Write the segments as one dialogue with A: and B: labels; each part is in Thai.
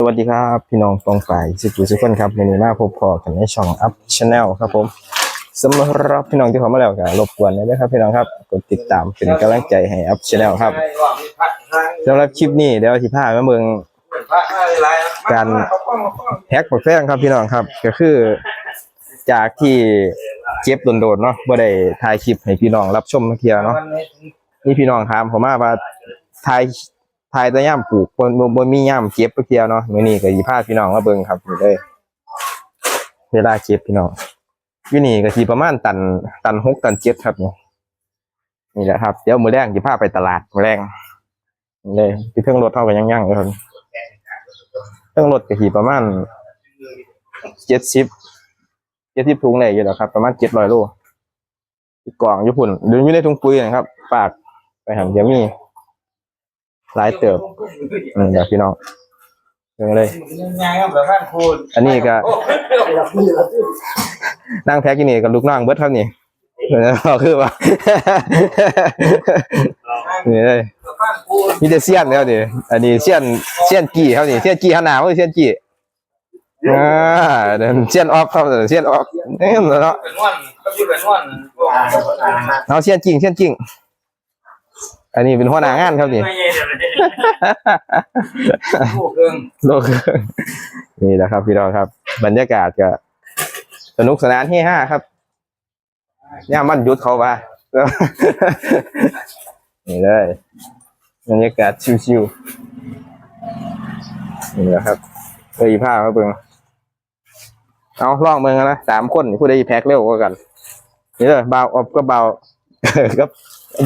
A: สวัสดีครับพี่น้องตองฝ่ายสิบทุกคนครับวันนี้มาพบพอกันในช่องอัพชาแนลครับผมสำหรับพี่น้องที่เข้ามาแล้วก็รบกวนด้วยครับพี่น้องครับกดติดตามเป็นกำลังใจให้อัพชาแนลครับสำหรับคลิปนี้เดี๋ยวที่พามาเมืองการแฮ็กบักแฟงครับพี่น้องครับ ก็คือ จากที่เจ็บโดนๆเนาะบ่ได้ถ่ายคลิปให้พี่น้องรับชมเทียเนาะนี่พี่น้องถามผมมาว่าทาย ทายแต่ย่ามปลูกบนบนบนมีย่ามเก็บเที่ยวเนาะมื้อนี้ก็สิพาพี่น้องมาเบิ่งครับนี่เลยเวลาเก็บพี่น้องยู่นี่ก็สิประมาณตันตันหกตันเจ็ดครับนี่นี่แหละครับเดี๋ยวมือแรงสิพาไปตลาดมือแรงเลยที่เครื่องรถเท่ากันยั่งๆเลยครับเครื่องรถก็สิประมาณเจ็ดสิบเจ็ดสิบถุงได้อยู่แล้วครับ ประมาณเจ็ดร้อยโลกล่องญี่ปุ่นหรืออยู่ในถุงปุ๋ยนะครับ ฝากไปหาเดี๋ยวมี หลายเติบอืมเดี๋ยวพี่น้องเรื่องเลย
B: ง่ายครับแบบนั้นคุณ
A: อันนี้ก็ นั่งแพ็กอยู่นี่กับลูกน้องเบิดเท่านี้เออคือว่านี่เลย
B: แบบนั้นคุณ
A: มีแต่เสี้ยนแล้วนี่อันนี้เสี้ยนเสี้ยนกี่เท่านี้เสี้ยนกี่ขนาดว่าเสี้ยนกี่อ่าเดี๋ยวเสี้ยนออฟครับเสี้ยนออฟนี่เนาะ
B: เป็นวันก็อยู่เป็นวัน
A: เอาเสี้ยนจริงเสี้ยนจริง อันนี้เป็นหัวหน้างานครับนี่
B: ไม่ใช่เดี๋ยวเลยผู้เครื่อง
A: โลกนี่แหละครับ พี่น้องครับ บรรยากาศก็สนุกสนานเฮฮาครับย่ามันหยุดเขาว่านี่เลยบรรยากาศชิวๆนี่แหละครับเอ้ยผ้ามาเบิ่งเอาลองเบิ่งกันนะสามคนผู้ใดแพ็คเร็วกว่ากันนี่เลยเบาอบก็เบาก็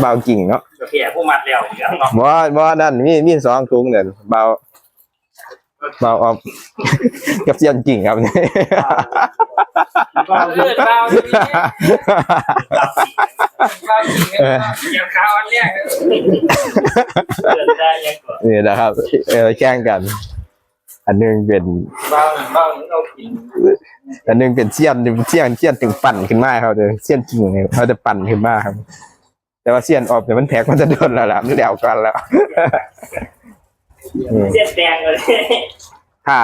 A: เบากิ่งเนาะ
B: เพียผู้มัดแล้วเดี๋ยวเนาะ
A: บ่บ่นั่นมีมีสองถุงเด่นเบาเบาออกกับเสียงจริงครับนี่
B: เบาเลือดเบาดีเบาจริงยังข้าวอันแรกเดินได้ยังก่อน
A: นี่นะครับเออแข่งกัน อันหนึงเป็น
B: เบาเบาเรากิน
A: อันหนึงเป็นเสี้ยนเสี้ยนเสี้ยนถึงปั่นขึ้นมาครับเดี๋ยวเสี้ยนจริงเนี่ยเขาจะปั่นขึ้นมาครับ แต่ว่าเสี้ยนออกเนี่ยมันแพ็กมันจะโดนแล้วล่ะมันเดวกันแล้วอืม
B: เสียแดงเลย
A: ถ้า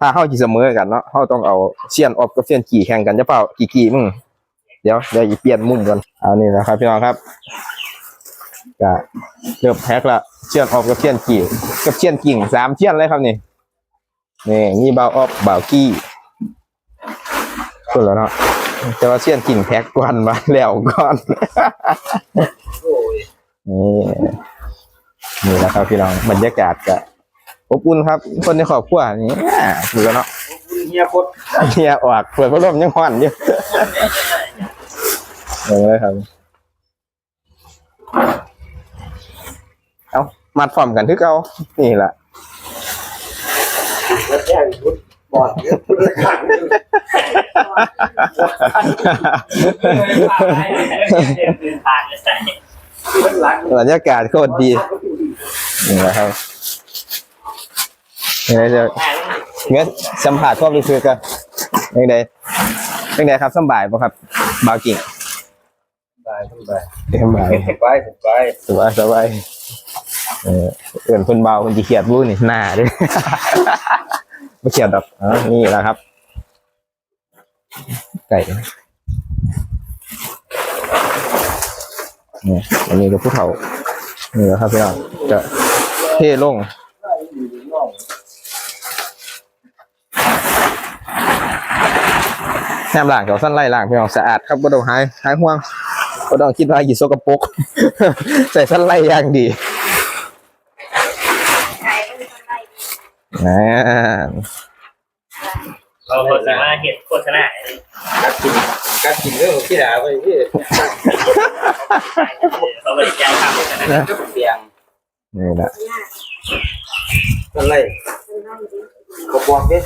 A: ถ้าเข้าจีเสมอกันเนาะเขาต้องเอาเสี้ยนออกกับเสี้ยนกี่แข่งกันจะเปล่ากี่กี่มึงเดี๋ยวเดี๋ยวอีเปลี่ยนมุมกันเอานี่นะครับ พี่น้องครับก็เริ่มแพ็กละเสี้ยนออกกับเสี้ยนกี่กับเสี้ยนกิ่งสามเสี้ยนเลยครับนี่นี่นี่เบาออกเบากี้สุดแล้วเนาะแต่ว่าเสี้ยนกิ่งแพ็กก่อนมาแล้วก่อน
B: โอ้ย
A: นี่นี่แหละครับพี่น้องบรรยากาศก็อบอุ่นครับ คนในครอบครัวนี่อ่าดูกันเนาะ
B: เฮียพด
A: เฮียออกเปิดพัดลมยังห่อนอยู่เออเลยครับเอามัดพร้อมกันทึกเอานี่แหละ
B: แล้วแก้พุดบอดพุดขังผ่านเลยใช่หลัง
A: บรรยากาศโคตรดีนี่แหละครับนี่เลยจะเงี้ยสัมผัสความรู้สึกกันยังไงยังไงครับสำบายป่ะครับบาวกิ่ง
B: ไปไป
A: สบาย
B: ไปไป
A: สบายสบายเออเอื่นคนเบาคนจีเขียดบู้นี่หน้าเด้วยไม่เขียดดอกอ๋อนี่แหละครับไก่ นี่อันนี้ก็ผู้เฒ่านี่แหละครับพี่น้องจะเท่ลงแซมล่างเขาสั้นไล่ล่างพี่น้องสะอาดครับบ่ต้องหายหายห่วงบ่ต้องคิดว่าหยิสกปรกใส่สั้นไล่อย่างดีนะ
B: เราโฆษณาเห็ดโฆษณาการกินการกินเรื่องที่ด่าไปที่เขาบริจาคทำ นะเสียง
A: นี่แหละ
B: อะไรก็บอกดิ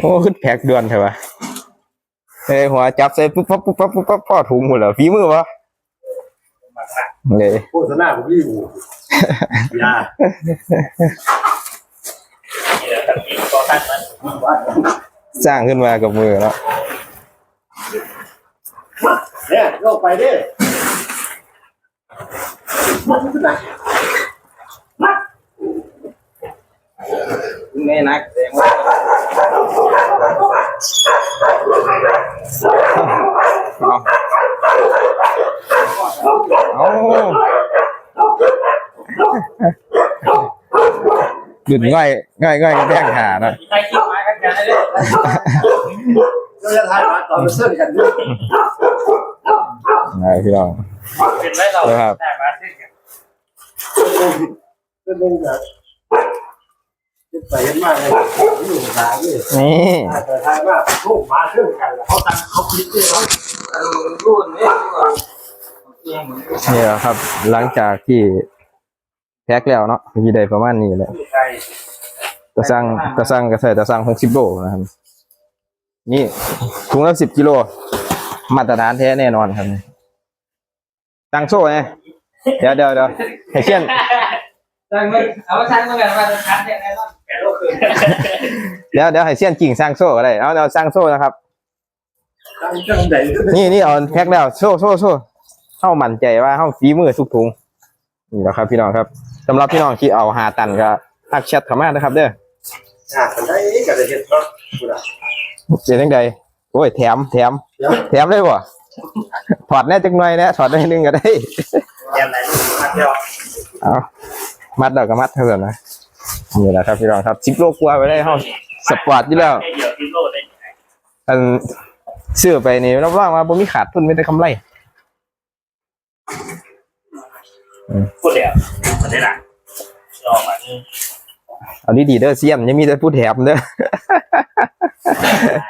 A: โอ้ขึ้นแพ็กด่วนใช่ปะเฮ้ยหัวจับใส่ปุ๊บปั๊บปุ๊บปั๊บปุ๊บปั๊บพ่อถุงหมดเหรอฝีมือวะเลย
C: โฆษณาผมพี่อยู่ยา
B: ก็ท่านมัน
A: สร้างขึ้นมากับมือแล้ว
C: เนี่ยโยกไปดิ
B: ไม่นักแสดงว่า
A: เอาหยุดง่อยง่อยง่อยก็แท่งหานะ
B: ใครคิดมากันกันเลย
C: เราจะทายมาต่อไปเส้นกันด้วย
A: ไงพี่น้อง
B: เป็นไรเราได้มาซึ่ง
C: เส้นนึงแบบจะไปเห็นมากเลยอยู่สายนี่
A: นี่
C: แต่ทายมากลูกมาเชื่อกันเขาตั้งเขาคิดด้วยเขา
B: รุ่นนี้เองเหมือน
A: นี่แหละครับ หลังจากที่แพ็คแล้วเนาะมีได้ประมาณนี้แหละ
B: ใคร
A: จะสร้างจะสร้างกระใส่จะสร้างหกสิบโลนะครับ นี่ถุงละสิบกิโล มาตรฐานแท้แน่นอนครับ ตั้งโซ่ไงเดี๋ยวเดี๋ยวเดี๋ยวให้เชียน
B: ตั้งมันเอาช่างมากันว่าจะคัดเนี่ยไงล่ะแกโลกคือ
A: เดี๋ยวเดี๋ยวให้เชียนกิ่งสร้างโซ่ก็ได้เอาเอาสร้างโซ่นะครับ
C: ตั้งจังใด
A: นี่นี่เอาแพ็คแล้วโซ่โซ่โซ่เข้ามั่นใจว่าเข้าฝีมือทุกถุงนี่แหละครับ พี่น้องครับสำหรับพี่น้องที่เอาหาตันก็ทักแชทเข้ามานะครับ เด้อ
C: อ่าคนได้ก็จะเห็นเนาะกูนะ
A: เสียงใดโอ้ยแถมแถมแถมได้บ่ ถอดแน่จังหน่อยนะถอดได้หนึงก็ได้
B: แกไหนมาเที่ยว
A: เอามัดดอกกับมัดเท่านั้นนะนี่แหละครับพี่น้องครับสิบโลกว่าไปได้ห้องสปอร์ตอยู่แล้ว
B: ไอเดียวที่โลได้
A: อันซื้อไปนี่รับรองว่าบ่มีขาดทุนไม่ได้กำไร
B: พูดเดียวมันได้หลังลองมานี่
A: เอาดีๆเด้อเสียมยังมีแต่พูดแถมเด้อ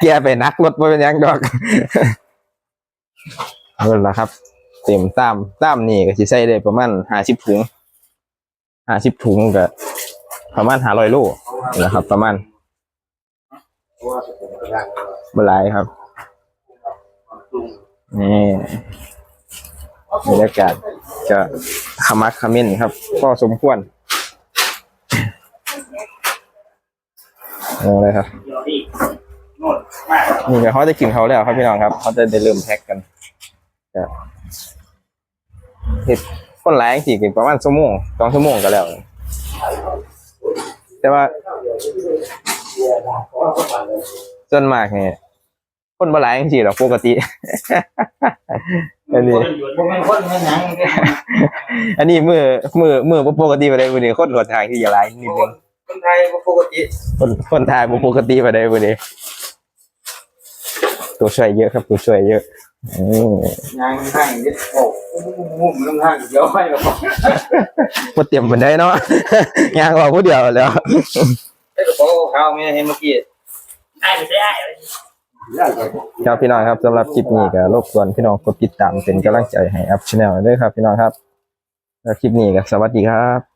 A: แกไปนักรถบ่เป็นหยังดอก นั่นละครับ เต็มตามตามนี่ก็สิใส่ได้ประมาณ50ถุง50ถุงก็ประมาณ500โลนะครับ ประมาณบ่หลายครับนี่บรรยากาศจะขมักขมิ้นครับ ก็สมควรเอาเลยครับ
B: เดี๋ยวนี่โน่นมาก
A: นี่เดี๋ยวเขาจะกินเขาแล้วครับพี่น้องครับเขาจะได้เริ่มแพ็กกันจะเห็ดคนหลายสี่กินประมาณชั่วโมงสองชั่วโมงก็แล้ว แต่ว่าส่วนมากเนี่ยคนบ่หลายจริงๆหรอกปกติ อันนี้
B: คนอยู่พวกมันคนมันยัง
A: อันนี้มือมือมือบ่ปกติไปได้มื้อนี้คนหลดทางที่จะหลายนิดนึง
B: คนไทยปกติ
A: คนคนไทยบ่ปกติไปได้มื้อนี้ ตัวช่วยเยอะครับ ตัวช่วยเยอะอืม
B: ยังห้างนิดโอ้โหมันห้างเดี๋ยวให้เรา
A: บ่เตรียมปานใดเนาะย่างออกผู้เดียวแล้ว
B: ไอ้กระเป๋าขาวไม่เห็นเมื่อกี้ไอ้ไม่ใช่ไอ้
A: ครับพี่น้องครับสำหรับคลิปนี้ก็รบกวนพี่น้องกดติดตามเป็นกำลังใจให้อัพช n แนลด้วยครับ พี่น้องครับแล้วคลิปนี้ก็สวัสดีครับ